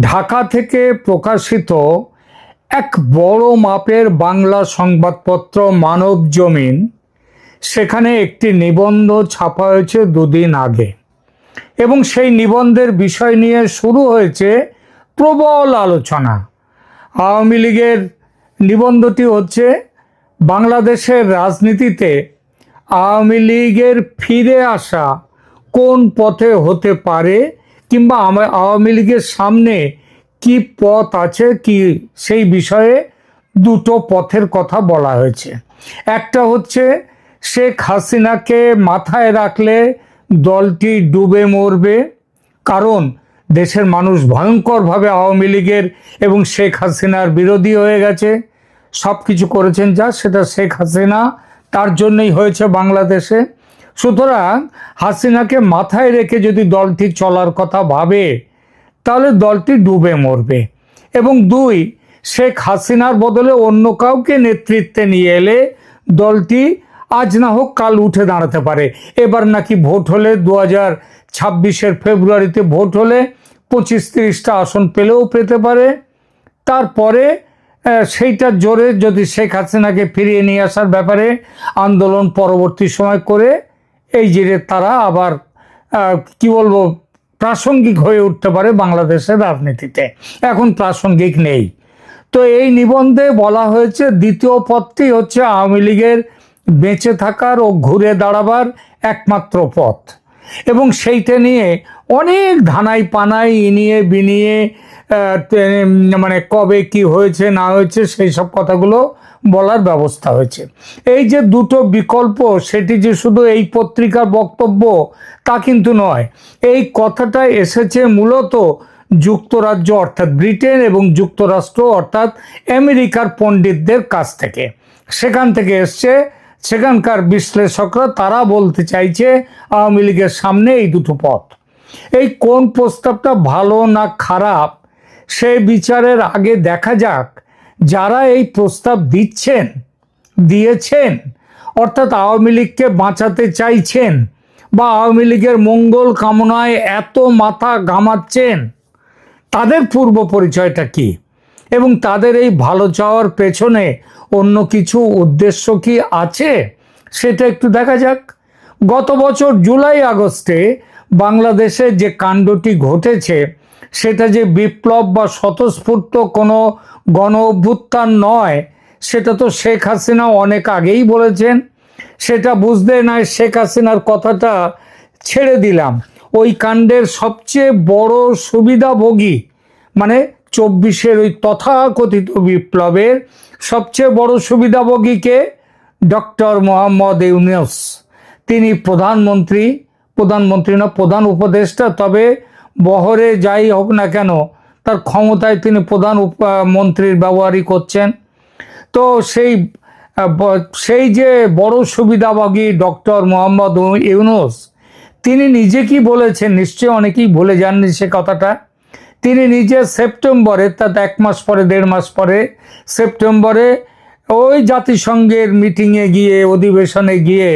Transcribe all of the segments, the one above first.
ঢাকা থেকে প্রকাশিত এক বড় মাপের বাংলা সংবাদপত্র মানব জমিন। সেখানে একটি নিবন্ধ ছাপা হয়েছে দুদিন আগে। এবং সেই নিবন্ধের বিষয় নিয়ে শুরু হয়েছে প্রবল আলোচনা। আওয়ামী লীগের নিবন্ধটি হচ্ছে বাংলাদেশের রাজনীতিতে আওয়ামী লীগের ফিরে আসা কোন পথে হতে পারে কিংবা আওয়ামী লীগের সামনে কি পথ আছে, কি সেই বিষয়ে দুটো পথের কথা বলা হয়েছে। একটা হচ্ছে, শেখ হাসিনাকে মাথায় রাখলে দলটি ডুবে মরবে, কারণ দেশের মানুষ ভয়ঙ্করভাবে আওয়ামী লীগের এবং শেখ হাসিনার বিরোধী হয়ে গেছে। সব কিছু করেছেন যা, সেটা শেখ হাসিনা, তার জন্যই হয়েছে বাংলাদেশে। সুতরাং হাসিনাকে মাথায় রেখে যদি দলটি চলার কথা ভাবে, তাহলে দলটি ডুবে মরবে। এবং দুই, শেখ হাসিনার বদলে অন্য কাউকে নেতৃত্বে নিয়ে এলে দলটি আজ না হোক কাল উঠে দাঁড়াতে পারে। এবার নাকি ভোট হলে দু হাজার ছাব্বিশের ফেব্রুয়ারিতে ভোট হলে পঁচিশ তিরিশটা আসন পেলেও পেতে পারে। তারপরে সেইটার জোরে যদি শেখ হাসিনাকে ফিরিয়ে নিয়ে আসার ব্যাপারে আন্দোলন পরবর্তী সময় করে এই যে তারা আবার কি বলব, প্রাসঙ্গিক হয়ে উঠতে পারে বাংলাদেশের রাজনীতিতে। এখন প্রাসঙ্গিক নেই। তো এই নিবন্ধে বলা হয়েছে, দ্বিতীয় পথটি হচ্ছে আওয়ামী লীগের বেঁচে থাকার ও ঘুরে দাঁড়াবার একমাত্র পথ। এবং সেইটা নিয়ে অনেক ধানাই পানাই ইনিয়ে বিনিয়ে মানে কবে কি হয়েছে, না হয়েছে, সেই সব কথাগুলো বলার ব্যবস্থা হয়েছে। এই যে দুটো বিকল্প, সেটি যে শুধু এই পত্রিকার বক্তব্য, তা কিন্তু নয়। এই কথাটা এসেছে মূলত যুক্তরাজ্য, অর্থাৎ ব্রিটেন এবং যুক্তরাষ্ট্র, অর্থাৎ আমেরিকার পণ্ডিতদের কাছ থেকে। সেখান থেকে এসছে, সেখানকার বিশ্লেষকরা, তারা বলতে চাইছে, আওয়ামী লীগের সামনে এই দুটো পথ। এই কোন প্রস্তাবটা ভালো না খারাপ সেই বিচারের আগে দেখা যাক যারা এই প্রস্তাব দিচ্ছেন, দিয়েছেন, অর্থাৎ আওয়ামী লীগকে বাঁচাতে চাইছেন বা আওয়ামী লীগের মঙ্গল কামনায় এত মাথা ঘামাচ্ছেন, তাদের পূর্ব পরিচয়টা কি? এবং তাদের এই ভালো চাওয়ার পেছনে অন্য কিছু উদ্দেশ্য কি আছে? সেটা একটু দেখা যাক। গত বছর জুলাই আগস্টে বাংলাদেশে যে কাণ্ডটি ঘটেছে সেটা যে বিপ্লব বা স্বতঃস্ফূর্ত কোনো গণ অভ্যুত্থান নয়, সেটা তো শেখ হাসিনা অনেক আগেই বলেছেন। সেটা বুঝতে নয় শেখ হাসিনার কথাটা ছেড়ে দিলাম। ওই কাণ্ডের সবচেয়ে বড় সুবিধাভোগী মানে চব্বিশের ওই তথাকথিত বিপ্লবের সবচেয়ে বড় সুবিধাভোগীকে ডক্টর মোহাম্মদ ইউনুস। তিনি প্রধানমন্ত্রী প্রধানমন্ত্রী না, প্রধান উপদেষ্টা, তবে বহরে যাই হোক না কেন, তার ক্ষমতায় তিনি প্রধান মন্ত্রীর ব্যবহারই করছেন। তো সেই সেই যে বড় সুবিধাভোগী ডক্টর মোহাম্মদ ইউনুস, তিনি নিজে কি বলেছেন নিশ্চয়ই অনেকেই ভুলে যাননি সে কথাটা। তিনি নিজে সেপ্টেম্বরে, তার এক মাস পরে, দেড় মাস পরে, সেপ্টেম্বরে ওই জাতিসংঘের মিটিংয়ে গিয়ে, অধিবেশনে গিয়ে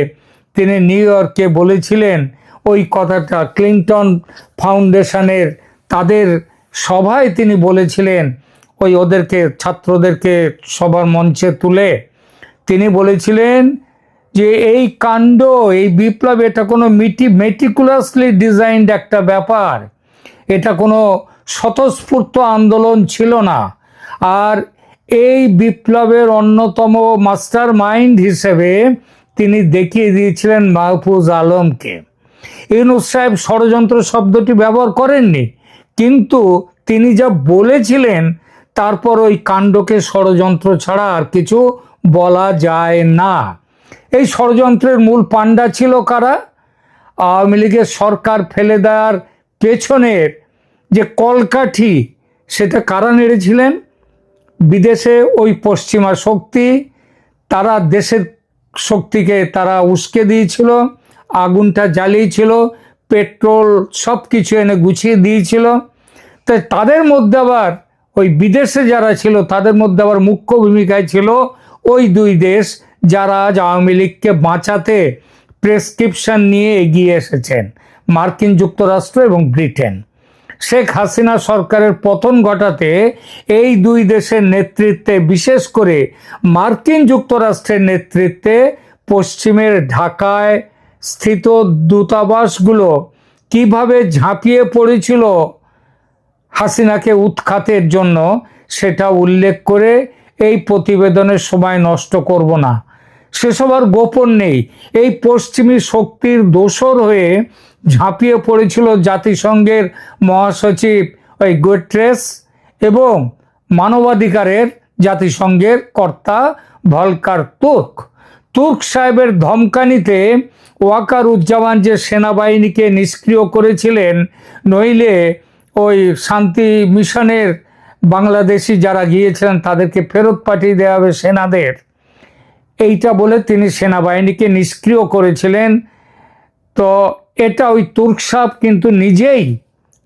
তিনি নিউ ইয়র্কে বলেছিলেন ওই কথাটা ক্লিন্টন ফাউন্ডেশনের তাদের সভায় তিনি বলেছিলেন, ওই ওদেরকে, ছাত্রদেরকে সবার মঞ্চে তুলে। তিনি বলেছিলেন যে এই কাণ্ড, এই বিপ্লব, এটা কোনো মিটি মেটিকুলাসলি ডিজাইনড একটা ব্যাপার। এটা কোনো স্বতঃস্ফূর্ত আন্দোলন ছিল না। আর এই বিপ্লবের অন্যতম মাস্টার মাইন্ড হিসেবে তিনি দেখিয়ে দিয়েছিলেন মাহফুজ আলমকে। ইউনুস সাহেব ষড়যন্ত্র শব্দটি ব্যবহার করেননি, কিন্তু তিনি যা বলেছিলেন, তারপর ওই কাণ্ডকে ষড়যন্ত্র ছাড়া আর কিছু বলা যায় না। এই ষড়যন্ত্রের মূল পাণ্ডা ছিল কারা? আওয়ামী লীগের সরকার ফেলে দেওয়ার পেছনের যে কলকাঠি, সেটা কারা নেড়েছিলেন? বিদেশে ওই পশ্চিমা শক্তি, তারা দেশের শক্তিকে তারা উস্কে দিয়েছিল। আগুনটা জ্বালিয়েছিল, পেট্রোল সব কিছু এনে গুছিয়ে দিয়েছিল। তাই তাদের মধ্যে আবার ওই বিদেশে যারা ছিল, তাদের মধ্যে আবার মুখ্য ভূমিকায় ছিল ওই দুই দেশ যারা আজ আওয়ামী লীগকে বাঁচাতে প্রেসক্রিপশন নিয়ে এগিয়ে এসেছেন, মার্কিন যুক্তরাষ্ট্র এবং ব্রিটেন। শেখ হাসিনা সরকারের পতন ঘটাতে এই দুই দেশের নেতৃত্বে, বিশেষ করে মার্কিন যুক্তরাষ্ট্রের নেতৃত্বে পশ্চিমের ঢাকায় স্থিত দূতাবাসগুলো কীভাবে ঝাঁপিয়ে পড়েছিল হাসিনাকে উৎখাতের জন্য সেটা উল্লেখ করে এই প্রতিবেদনের সময় নষ্ট করব না। সেসব আর গোপন নেই। এই পশ্চিমী শক্তির দোসর হয়ে ঝাঁপিয়ে পড়েছিল জাতিসংঘের মহাসচিব ওই গোট্রেস এবং মানবাধিকারের জাতিসংঘের কর্তা ভলকার তুর্ক। তুর্ক সাহেবের ধমকানিতে ওয়াকার উজ্জামান যে সেনাবাহিনীকে নিষ্ক্রিয় করেছিলেন, নইলে ওই শান্তি মিশনের বাংলাদেশি যারা গিয়েছিলেন তাদেরকে ফেরত পাঠিয়ে দেওয়া হবে সেনাদের। এইটা বলে তিনি সেনাবাহিনীকে নিষ্ক্রিয় করেছিলেন। তো এটা ওই তুর্ক সাহেব কিন্তু নিজেই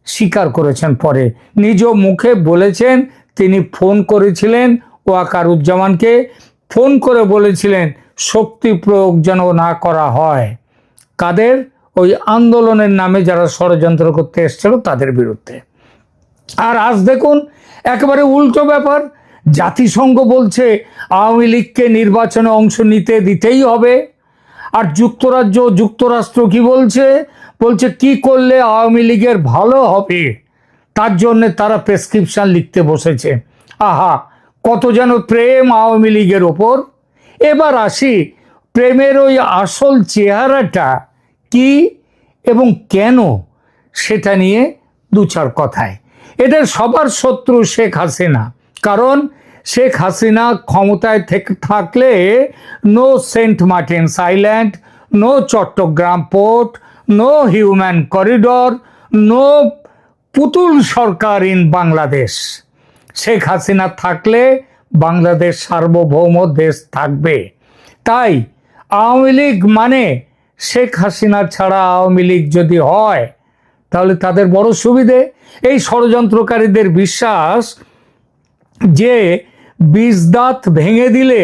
স্বীকার করেছেন পরে। নিজ মুখে বলেছেন, তিনি ফোন করেছিলেন ওয়াকারুজ্জামানকে। ফোন করে বলেছিলেন শক্তি প্রয়োগ যেন না করা হয়। কাদের? ওই আন্দোলনের নামে যারা ষড়যন্ত্র করতে এসেছিল তাদের বিরুদ্ধে। আর আজ দেখুন, একেবারে উল্টো ব্যাপার, জাতিসংঘ বলছে আওয়ামী লীগকে নির্বাচনে অংশ নিতে দিতেই হবে। আর যুক্তরাজ্য যুক্তরাষ্ট্র কি বলছে? বলছে, কি করলে আওয়ামী লীগের ভালো হবে? তার জন্য তারা প্রেসক্রিপশন লিখতে বসেছে। আহা, কত যেন প্রেম আওয়ামী লীগের ওপর। এবার আসি প্রেমের ওই আসল চেহারাটা কি এবং কেন সেটা নিয়ে দু চার কথায়। এদের সবার শত্রু শেখ হাসিনা। কারণ শেখ হাসিনা ক্ষমতায় থেকে থাকলে no Saint Martin's island no Chattogram port no human corridor no পুতুল সরকার ইন বাংলাদেশ শেখ হাসিনা থাকলে বাংলাদেশ সার্বভৌম দেশ থাকবে। তাই আওয়ামী লীগ মানে শেখ হাসিনা ছাড়া আওয়ামী লীগ যদি হয়, তাহলে তাদের বড় সুবিধে। এই ষড়যন্ত্রকারীদের বিশ্বাস যে বীজ দাঁত ভেঙে দিলে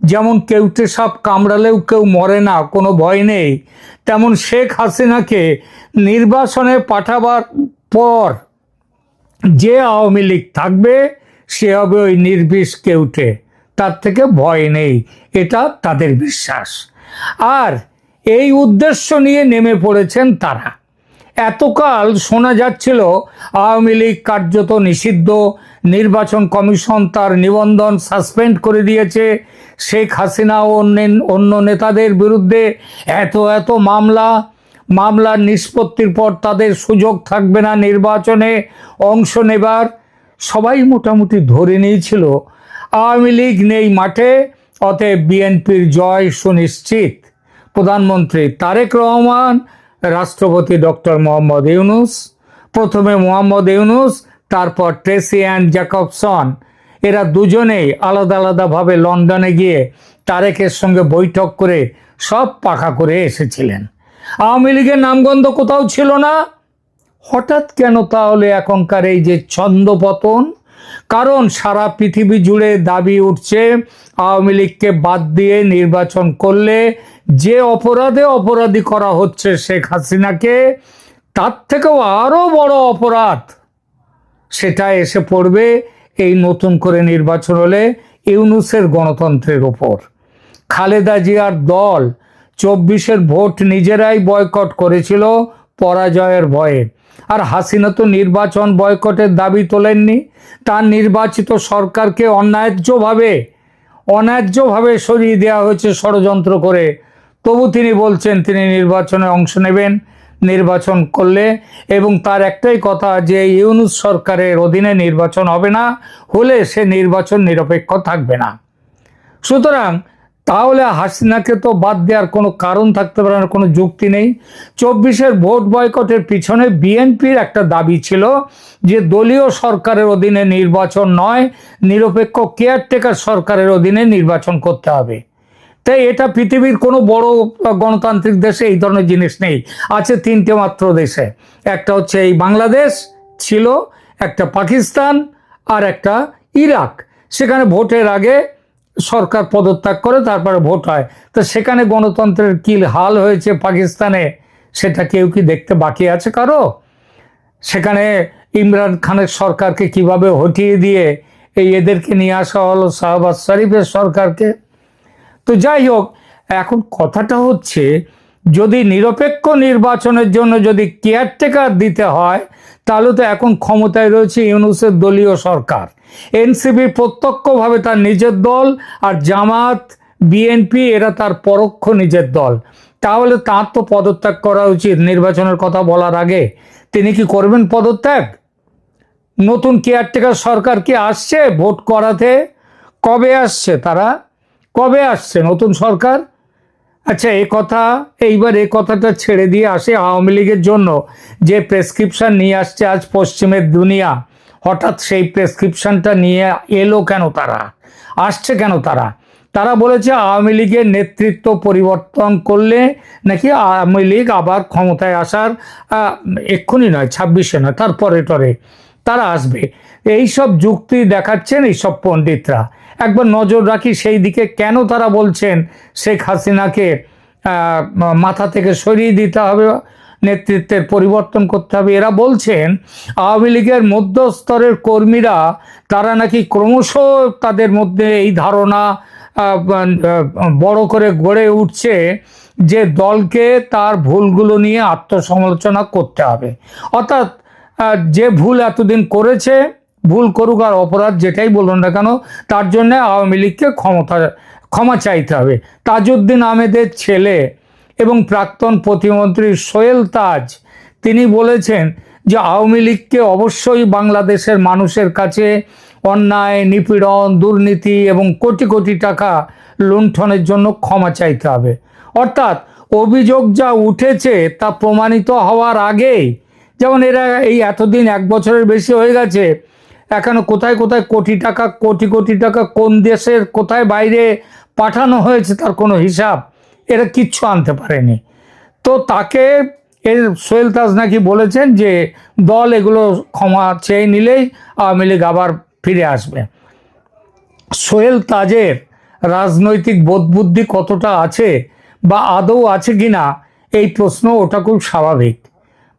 যেমন কেউটে সাপ কামড়ালেও কেউ মরে না, কোনো ভয় নেই, তেমন শেখ হাসিনাকে নির্বাসনে পাঠাবার পর যে আওয়ামী লীগ থাকবে সে হবে ওই নির্বিষ কেউটে তার থেকে ভয় নেই, এটা তাদের বিশ্বাস। আর এই উদ্দেশ্য নিয়ে নেমে পড়েছেন তারা। এতকাল শোনা যাচ্ছিল, আওয়ামী লীগ কার্যত নিষিদ্ধ, নির্বাচন কমিশন তার নিবন্ধন সাসপেন্ড করে দিয়েছে। শেখ হাসিনা ও অন্য নেতাদের বিরুদ্ধে এত এত মামলা। মামলার নিষ্পত্তির পর তাদের সুযোগ থাকবে না নির্বাচনে, অংশ নেবার। সবাই মোটামুটি ধরে নিয়েছিল। আওয়ামী লীগ নেই মাঠে, অতএব বিএনপির জয় সুনিশ্চিত। প্রধানমন্ত্রী তারেক রহমান, রাষ্ট্রপতি ডক্টর মোহাম্মদ ইউনুস, প্রথমে মোহাম্মদ ইউনুস, তারপর ট্রেসি অ্যান্ড জ্যাকবসন। এরা দুজনেই আলাদা আলাদাভাবে লন্ডনে গিয়ে তারেকের সঙ্গে বৈঠক করে সব পাখা করে এসেছিলেন। আওয়ামী লীগের নামগন্ধ কোথাও ছিল না। হঠাৎ কেন তাহলে এখনকার এই যে ছন্দপতন? কারণ সারা পৃথিবী জুড়ে দাবি উঠছে, আওয়ামী লীগকে বাদ দিয়ে নির্বাচন করলে যে অপরাধে অপরাধী করা হচ্ছে শেখ হাসিনাকে, তার থেকেও আরও বড় অপরাধ। সেটা এসে পড়বে এই নতুন করে নির্বাচন হলে ইউনুসের গণতন্ত্রের ওপর। খালেদা জিয়ার দল চব্বিশের ভোট নিজেরাই বয়কট করেছিল পরাজয়ের ভয়ে। আর হাসিনা তো নির্বাচন বয়কটের দাবি তোলেননি। তার নির্বাচিত সরকারকে অন্যায্যভাবে অন্যায্যভাবে সরিয়ে দেওয়া হয়েছে ষড়যন্ত্র করে। তবু তিনি বলছেন, তিনি নির্বাচনে অংশ নেবেন, নির্বাচন করলে। এবং তার একটাই কথা যে, ইউনুস সরকারের অধীনে নির্বাচন হবে না, হলে সে নির্বাচন নিরপেক্ষ থাকবে না। সুতরাং তাহলে হাসিনাকে তো বাদ দেওয়ার কোনো কারণ থাকতে পারে না কোনো যুক্তি নেই। চব্বিশের ভোট বয়কটের পিছনে বিএনপির একটা দাবি ছিল যে দলীয় সরকারের অধীনে নির্বাচন নয়, নিরপেক্ষ কেয়ারটেকার সরকারের অধীনে নির্বাচন করতে হবে। তাই এটা পৃথিবীর কোনো বড় গণতান্ত্রিক দেশে এই ধরনের জিনিস নেই, আছে তিনটে মাত্র দেশে। একটা হচ্ছে এই বাংলাদেশ ছিল, একটা পাকিস্তান আর একটা ইরাক। সেখানে ভোটের আগে সরকার পদত্যাগ করে তারপরে ভোট হয়। তো সেখানে গণতন্ত্রের কি হাল হয়েছে পাকিস্তানে, সেটা কেউ কি দেখতে বাকি আছে কারও? সেখানে ইমরান খানের সরকারকে কীভাবে হটিয়ে দিয়ে এই এদেরকে নিয়ে আসা হলো, শাহবাজ শরীফের সরকারকে? তো যাই হোক, এখন কথাটা হচ্ছে, যদি নিরপেক্ষ নির্বাচনের জন্য যদি কেয়ারটেকার দিতে হয় তাহলে তো এখন ক্ষমতায় রয়েছে ইউনুসের দলীয় সরকার। এনসিপি প্রত্যক্ষভাবে তার নিজের দল আর জামাত, বিএনপি এরা তার পরোক্ষ নিজের দল। তাহলে তার তো পদত্যাগ করা উচিত নির্বাচনের কথা বলার আগে। তিনি কি করবেন পদত্যাগ? নতুন কেয়ারটেকার সরকার কি আসছে? ভোট করাতে কবে আসছে তারা? কবে আসছে নতুন সরকার? আচ্ছা এ কথা, এইবার এ কথাটা ছেড়ে দিয়ে আসে আওয়ামী লীগের জন্য। যে প্রেসক্রিপশন নিয়ে আসছে আজ পশ্চিমের দুনিয়া, হঠাৎ সেই প্রেসক্রিপশনটা নিয়ে এলো কেন তারা? আসছে কেন তারা? তারা বলেছে আওয়ামী লীগের নেতৃত্ব পরিবর্তন করলে নাকি আওয়ামী লীগ আবার ক্ষমতায় আসার এক্ষুনি নয়, ছাব্বিশে নয়, তারপরে টরে তারা আসবে। এই সব যুক্তি দেখাচ্ছেন এইসব পণ্ডিতরা। একবার নজর রাখি সেই দিকে কেন তারা বলছেন শেখ হাসিনাকে মাথা থেকে সরিয়ে দিতে হবে, নেতৃত্বের পরিবর্তন করতে হবে। এরা বলছেন আওয়ামী লীগের মধ্যস্তরের কর্মীরা, তারা নাকি ক্রমশ তাদের মধ্যে এই ধারণা বড় করে গড়ে উঠছে যে দলকে তার ভুলগুলো নিয়ে আত্মসমালোচনা করতে হবে। অর্থাৎ যে ভুল এতদিন করেছে ভুল করুক আর অপরাধ যেটাই বলুন না কেন, তার জন্য আওয়ামী লীগকে ক্ষমতা, ক্ষমা চাইতে হবে। তাজউদ্দিন আহমেদের ছেলে এবং প্রাক্তন প্রতিমন্ত্রী সোহেল তাজ, তিনি বলেছেন যে আওয়ামী লীগকে অবশ্যই বাংলাদেশের মানুষের কাছে অন্যায়, নিপীড়ন, দুর্নীতি এবং কোটি কোটি টাকা লুণ্ঠনের জন্য ক্ষমা চাইতে হবে। অর্থাৎ অভিযোগ যা উঠেছে তা প্রমাণিত হওয়ার আগেই, যেমন এরা এই এতদিন এক বছরের বেশি হয়ে গেছে এখনও কোথায় কোথায় কোটি টাকা, কোটি কোটি টাকা কোন দেশের কোথায় বাইরে পাঠানো হয়েছে তার কোনো হিসাব? এরা কিচ্ছু আনতে পারেনি। তো তাকে এর সোহেল তাজ নাকি বলেছেন যে দল এগুলো ক্ষমা চেয়ে নিলেই আওয়ামী লীগ আবার ফিরে আসবে। সোহেল তাজের রাজনৈতিক বোধবুদ্ধি কতটা আছে বা আদৌ আছে কি না এই প্রশ্ন ওটা খুব স্বাভাবিক।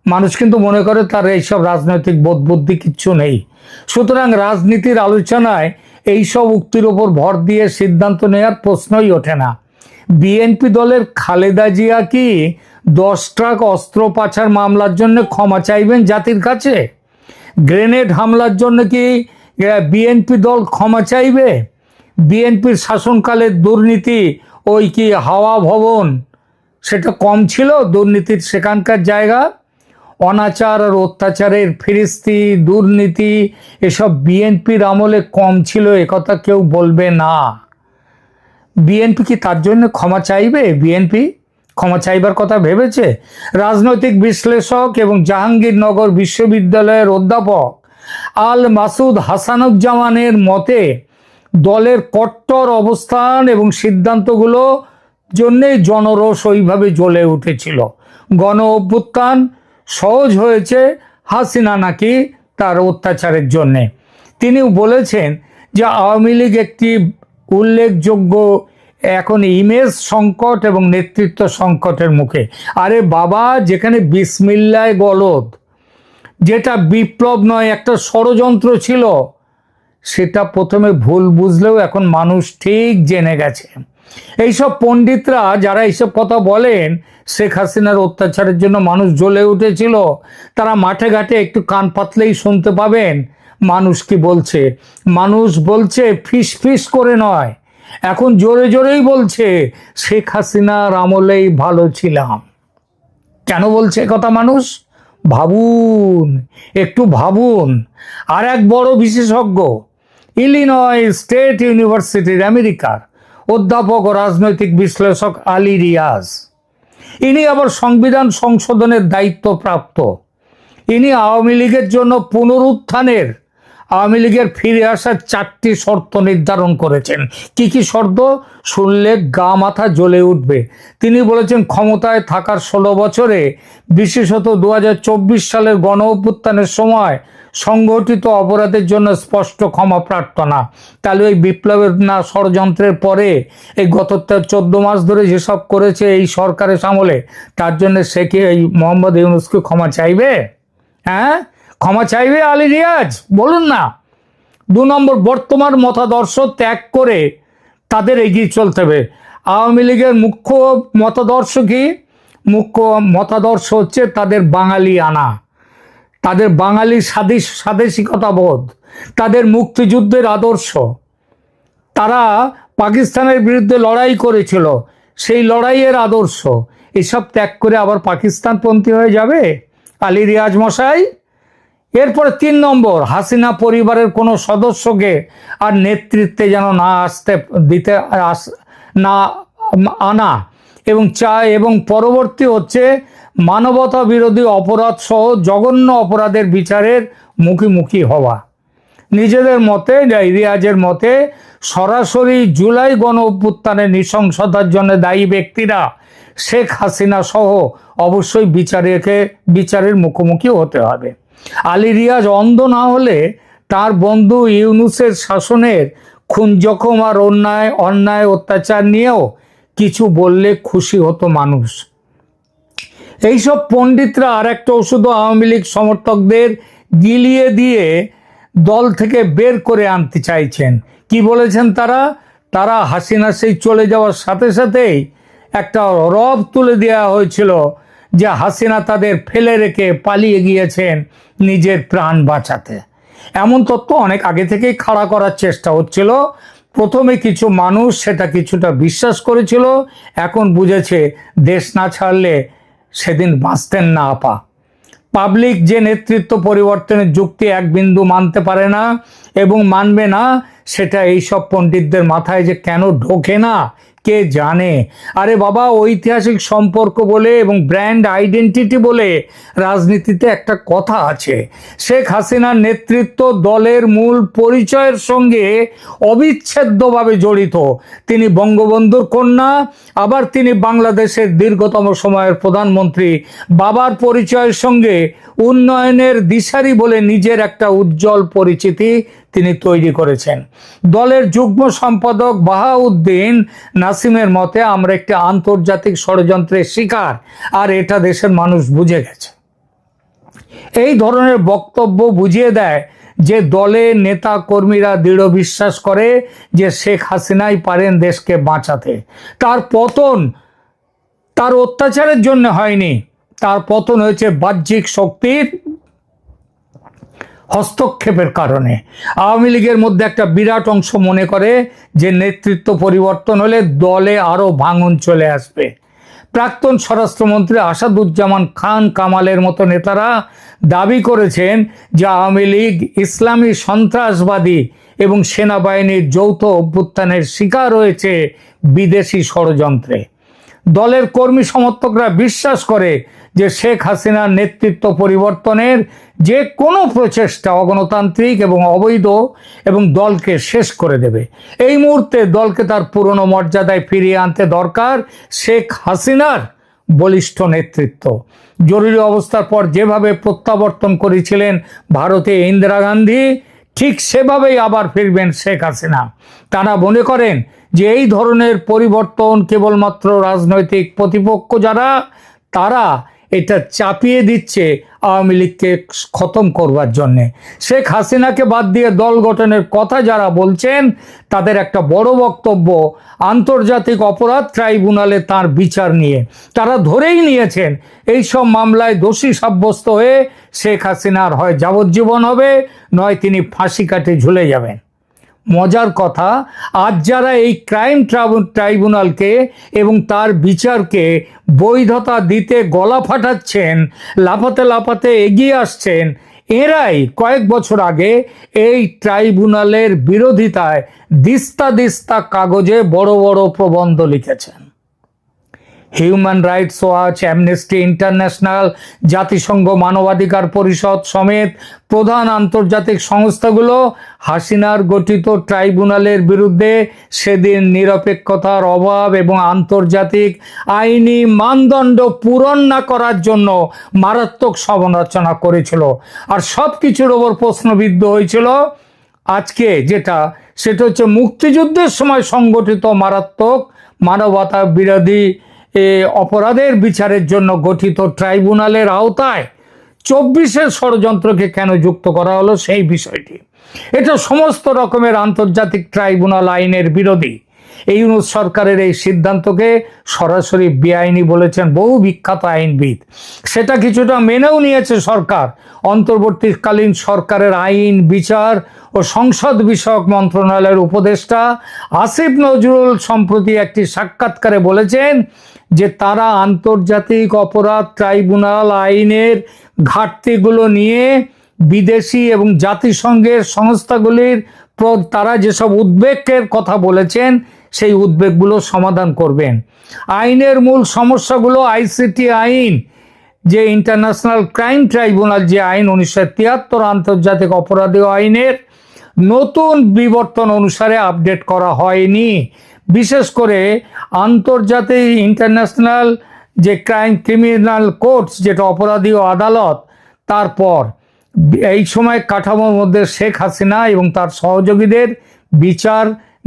মানুষ কিন্তু মনে করে তার এইসব রাজনৈতিক বোধ বুদ্ধি কিচ্ছু নেই। সুতরাং রাজনীতির আলোচনায় এইসব উক্তির ওপর ভর দিয়ে সিদ্ধান্ত নেওয়ার প্রশ্নই ওঠে না। বিএনপি দলের খালেদা জিয়া কি দশ ট্রাক অস্ত্র পাচার মামলার জন্য ক্ষমা চাইবেন জাতির কাছে? গ্রেনেড হামলার জন্য কি বিএনপি দল ক্ষমা চাইবে? বিএনপির শাসনকালের দুর্নীতি, ওই কি হাওয়া ভবন, সেটা কম ছিল দুর্নীতির সেখানকার জায়গা? অনাচার আর অত্যাচারের ফিরিস্তি, দুর্নীতি, এসব বিএনপির আমলে কম ছিল একথা কেউ বলবে না। বিএনপি কি তার জন্য ক্ষমা চাইবে? বিএনপি ক্ষমা চাইবার কথা ভেবেছে? রাজনৈতিক বিশ্লেষক এবং জাহাঙ্গীরনগর বিশ্ববিদ্যালয়ের অধ্যাপক আল মাসুদ হাসানুজ্জামানের মতে, দলের কট্টর অবস্থান এবং সিদ্ধান্তগুলো জন্যেই জনরোষ ওইভাবে জ্বলে উঠেছিল। গণ অভ্যুত্থান সহজ হয়েছে হাসিনা নাকি তার অত্যাচারের জন্যে। তিনি বলেছেন যে আওয়ামী লীগ একটি উল্লেখযোগ্য এখন ইমেজ সংকট এবং নেতৃত্ব সংকটের মুখে। আরে বাবা, যেখানে বিসমিল্লায় গলদ, যেটা বিপ্লব নয়, একটা ষড়যন্ত্র ছিল, সেটা প্রথমে ভুল বুঝলেও এখন মানুষ ঠিক জেনে গেছে। এইসব পণ্ডিতরা যারা এইসব কথা বলেন, শেখ হাসিনার অত্যাচারের জন্য মানুষ জ্বলে উঠেছিল, তারা মাঠে ঘাটে একটু কান পাতলেই শুনতে পাবেন, মানুষ কি বলছে? মানুষ বলছে ফিস ফিস করে নয়, এখন জোরে জোরেই বলছে, শেখ হাসিনার আমলেই ভালো ছিলাম। কেন বলছে কথা মানুষ? ভাবুন, একটু ভাবুন। আর এক বড় বিশেষজ্ঞ, ইলিনয় স্টেট ইউনিভার্সিটির আমেরিকার অধ্যাপক ও রাজনৈতিক বিশ্লেষক আলী রিয়াজ। ইনি আবার সংবিধান সংশোধনের দায়িত্বপ্রাপ্ত। ইনি আওয়ামী লীগের জন্য পুনরুত্থানের আওয়ামী লীগের ফিরে আসার চারটি শর্ত নির্ধারণ করেছেন। কি কি শর্ত? শুনলে গা মাথা জ্বলে উঠবে। তিনি বলেছেন, ক্ষমতায় থাকার ষোলো বছরে, বিশেষত দু হাজার চব্বিশ সালের গণ অভ্যুত্থানের সময়, সংগঠিত অপরাধের জন্য স্পষ্ট ক্ষমা প্রার্থনা। তাহলে ওই বিপ্লবের না ষড়যন্ত্রের পরে, এই গত চোদ্দ মাস ধরে যেসব করেছে এই সরকারের সামলে, তার জন্য সে কি এই মোহাম্মদ ইউনুসকে ক্ষমা চাইবে? হ্যাঁ? ক্ষমা চাইবে আলী রিয়াজ? বলুন না। দু নম্বর, বর্তমান মতাদর্শ ত্যাগ করে তাদের এগিয়ে চলতে হবে। আওয়ামী লীগের মুখ্য মতাদর্শ কি? মুখ্য মতাদর্শ হচ্ছে তাদের বাঙালি আনা। তাদের বাঙালি স্বাদেশ স্বাদেশিকতা বোধ তাদের মুক্তিযুদ্ধের আদর্শ। তারা পাকিস্তানের বিরুদ্ধে লড়াই করেছিল। সেই লড়াইয়ের আদর্শ। এসব ত্যাগ করে আবার পাকিস্তানপন্থী হয়ে যাবে? আলী রিয়াজ মশাই? এরপরে তিন নম্বর, হাসিনা পরিবারের কোনো সদস্যকে আর নেতৃত্বে যেন না আসতে, দিতে না আনা এবং চায় এবং পরবর্তী হচ্ছে মানবতা বিরোধী অপরাধ সহ জঘন্য অপরাধের বিচারের মুখোমুখি হওয়া। নিজেদের মতে রিয়াজের মতে, সরাসরি জুলাই গণ অভ্যুত্থানের নৃশংসতার জন্য দায়ী ব্যক্তিরা শেখ হাসিনা সহ অবশ্যই বিচারেকে, বিচারের মুখোমুখি হতে হবে। আলী রিয়াজ অন্ধ না হলে তার বন্ধু ইউনুসের শাসনের খুন জখম আর অন্যায় অন্যায়, অত্যাচার নিয়েও কিছু বললে খুশি হতো মানুষ। এইসব পণ্ডিতরা আর একটা ওষুধ আওয়ামী লীগ সমর্থকদের গিলিয়ে দিয়ে দল থেকে বের করে আনতে চাইছেন। কি বলেছেন তারা? তারা হাসিনা সেই চলে যাওয়ার সাথে সাথেই একটা রব তুলে দেওয়া হয়েছিল যে হাসিনা তাদের ফেলে রেখে পালিয়ে গিয়েছেন নিজের প্রাণ বাঁচাতে। এমন তথ্য অনেক আগে থেকেই খাড়া করার চেষ্টা হচ্ছিল। প্রথমে কিছু মানুষ সেটা কিছুটা বিশ্বাস করেছিল, এখন বুঝেছে দেশ না ছাড়লে সেদিন বাঁচতেন না আপা। পাবলিক যে নেতৃত্ব পরিবর্তনের যুক্তি এক বিন্দু মানতে পারে না এবং মানবে না, সেটা এইসব পণ্ডিতদের মাথায় যে কেন ঢোকে না কে জানে? আরে বাবা, ঐতিহাসিক সম্পর্ক বলে এবং ব্র্যান্ড আইডেন্টিটি বলে রাজনীতিতে একটা কথা আছে। শেখ হাসিনার নেতৃত্ব দলের মূল পরিচয়ের সঙ্গে অবিচ্ছেদ্যভাবে জড়িত। তিনি বঙ্গবন্ধুর কন্যা, আবার তিনি বাংলাদেশের দীর্ঘতম সময়ের প্রধানমন্ত্রী। বাবার পরিচয়ের সঙ্গে উন্নয়নের দিশারি বলে নিজের একটা উজ্জ্বল পরিচিতি তিনি তৈরি করেছেন। দলের যুগ্ম সম্পাদক বাহাউদ্দিন নাসিমের মতে, আমরা একটি আন্তর্জাতিক ষড়যন্ত্রের শিকার, আর এটা দেশের মানুষ বুঝে গেছে। এই ধরনের বক্তব্য বুঝিয়ে দেয় যে দলের নেতা কর্মীরা দৃঢ় বিশ্বাস করে যে শেখ হাসিনাই পারেন দেশকে বাঁচাতে। তার পতন তার অত্যাচারের জন্য হয়নি, তার পতন হয়েছে বাহ্যিক শক্তির হস্তক্ষেপের কারণে। আওয়ামী লীগের মধ্যে একটা বিরাট অংশ মনে করে যে নেতৃত্ব পরিবর্তন হলে দলে আরও ভাঙন চলে আসবে। প্রাক্তন স্বরাষ্ট্রমন্ত্রী আসাদুজ্জামান খান কামালের মতো নেতারা দাবি করেছেন যে আওয়ামী লীগ ইসলামী সন্ত্রাসবাদী এবং সেনাবাহিনীর যৌথ অভ্যুত্থানের শিকার হয়েছে বিদেশি ষড়যন্ত্রে। দলের কর্মী সমর্থকরা বিশ্বাস করে যে শেখ হাসিনার নেতৃত্ব পরিবর্তনের যে কোনো প্রচেষ্টা অগণতান্ত্রিক এবং অবৈধ এবং দলকে শেষ করে দেবে। এই মুহূর্তে দলকে তার পুরনো মর্যাদায় ফিরিয়ে আনতে দরকার শেখ হাসিনার বলিষ্ঠ নেতৃত্ব। জরুরি অবস্থার পর যেভাবে প্রত্যাবর্তন করেছিলেন ভারতে ইন্দিরা গান্ধী, ঠিক সেভাবেই আবার ফিরবেন শেখ হাসিনা। তারা মনে করেন যে এই ধরনের পরিবর্তন কেবলমাত্র রাজনৈতিক প্রতিপক্ষ যারা, তারা এটা চাপিয়ে দিচ্ছে আওয়ামী লীগকে খতম করবার জন্যে। শেখ হাসিনাকে বাদ দিয়ে দল গঠনের কথা যারা বলছেন, তাদের একটা বড় বক্তব্য, আন্তর্জাতিক অপরাধ ট্রাইব্যুনালে তার বিচার নিয়ে। তারা ধরেই নিয়েছেন এই সব মামলায় দোষী সাব্যস্ত হয়ে শেখ হাসিনার হয় যাবজ্জীবন হবে, নয় তিনি ফাঁসি কাটে ঝুলে যাবেন। মজার কথা, আজ যারা এই ক্রাইম ট্রাইব্যুনালকে এবং তার বিচারকে বৈধতা দিতে গলা ফাটাচ্ছেন, লাফাতে লাফাতে এগিয়ে আসছেন, এরাই কয়েক বছর আগে এই ট্রাইব্যুনালের বিরোধিতায় দিস্তা দিস্তা কাগজে বড় বড় প্রবন্ধ লিখেছেন। Human Rights Watch Amnesty International জাতিসংঘ মানবাধিকার পরিষদ সমেত প্রধান আন্তর্জাতিক সংস্থাগুলো হাসিনার গঠিত ট্রাইব্যুনালের বিরুদ্ধে সেদিন নিরপেক্ষতার অভাব এবং আন্তর্জাতিক আইনি মানদণ্ড পূরণ না করার জন্য মারাত্মক সমালোচনা করেছিল আর সব কিছুর ওপর প্রশ্নবিদ্ধ হয়েছিল আজকে যেটা সেটা হচ্ছে মুক্তিযুদ্ধের সময় সংগঠিত মারাত্মক মানবতা বিরোধী অপরাধের বিচারের জন্য গঠিত ট্রাইব্যুনালের আওতায় চব্বিশের ষড়যন্ত্রকে কেন যুক্ত করা হলো সেই বিষয়টি। এটা সমস্ত রকমের আন্তর্জাতিক ট্রাইব্যুনাল আইনের বিরোধী। এই ইউনুস সরকারের এই সিদ্ধান্তকে সরাসরি বেআইনি বলেছেন বহু বিখ্যাত আইনবিদ। সেটা কিছুটা মেনেও নিয়েছে সরকার। অন্তর্বর্তীকালীন সরকারের আইন, বিচার ও সংসদ বিষয়ক মন্ত্রণালয়ের উপদেষ্টা আসিফ নজরুল সম্প্রতি একটি সাক্ষাৎকারে বলেছেন যে তারা আন্তর্জাতিক অপরাধ ট্রাইব্যুনাল আইনের ঘাটতিগুলো নিয়ে বিদেশি এবং জাতিসংঘের সংস্থাগুলির তারা যেসব উদ্বেগের কথা বলেছেন, সেই উদ্বেগগুলো সমাধান করবেন। আইনের মূল সমস্যাগুলো আইসিটি আইন, যে ইন্টারন্যাশনাল ক্রাইম ট্রাইব্যুনাল যে আইন উনিশশো তিয়াত্তর আন্তর্জাতিক অপরাধী আইনের নতুন বিবর্তন অনুসারে আপডেট করা হয়নি। বিশেষ করে আন্তর্জাতিক ইন্টারন্যাশনাল যে ক্রাইম ক্রিমিনাল কোর্টস, যেটা অপরাধী ও আদালত, তারপর এই সময় কাঠামোর মধ্যে শেখ হাসিনা এবং তার সহযোগীদের বিচার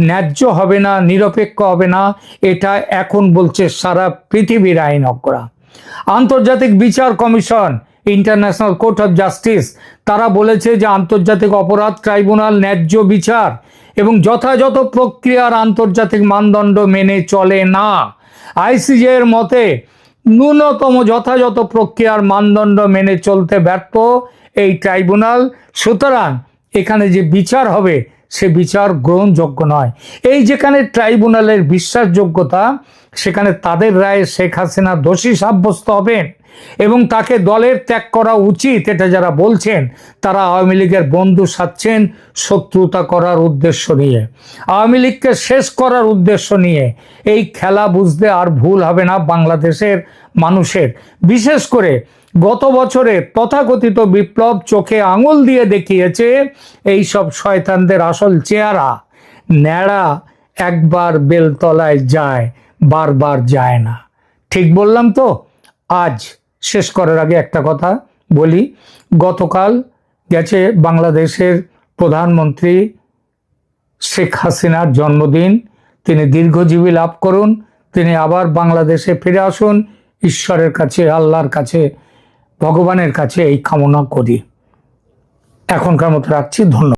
ন্যায্য হবে না, নিরপেক্ষ হবে না, এটা এখন বলছে সারা পৃথিবীর আইনজ্ঞরা আন্তর্জাতিক বিচার commission, International Court of Justice, তারা বলেছে যে আন্তর্জাতিক অপরাধ ট্রাইব্যুনাল ন্যায্য বিচার এবং যথাযথ প্রক্রিয়ার আন্তর্জাতিক মানদণ্ড মেনে চলে না। আইসিজে এর মতে, ন্যূনতম যথাযথ প্রক্রিয়ার মানদণ্ড মেনে চলতে ব্যর্থ এই ট্রাইব্যুনাল। সুতরাং এখানে যে বিচার হবে, সে বিচার গ্রহণযোগ্য নয়। এই যেখানে ট্রাইব্যুনালের বিশ্বাসযোগ্যতা, সেখানে তাদের রায়ে শেখ হাসিনা দোষী সাব্যস্ত হবেন। এবং তাকে দলের ত্যাগ করা উচিত, এটা যারা বলছেন, তারা আওয়ামী লীগের বন্ধু সাচ্ছেন শত্রুতা করার উদ্দেশ্য নিয়ে। আওয়ামী লীগকে শেষ করার উদ্দেশ্য নিয়ে এই খেলা বুঝতে আর ভুল হবে না বাংলাদেশের মানুষের। বিশেষ করে গত বছরে তথাকথিত বিপ্লব চোখে আঙুল দিয়ে দেখিয়েছে এই সব শয়তানদের আসল চেহারা। ন্যাড়া একবার বেলতলায় যায়, বারবার যায় না। ঠিক বললাম তো? আজ শেষ করার আগে একটা কথা বলি। গতকাল গেছে বাংলাদেশের প্রধানমন্ত্রী শেখ হাসিনার জন্মদিন। তিনি দীর্ঘজীবী লাভ করুন। তিনি আবার বাংলাদেশে ফিরে আসুন। ঈশ্বরের কাছে, আল্লাহর কাছে, ভগবানের কাছে এই কামনা করি। এখনকার মতো রাখছি। ধন্যবাদ।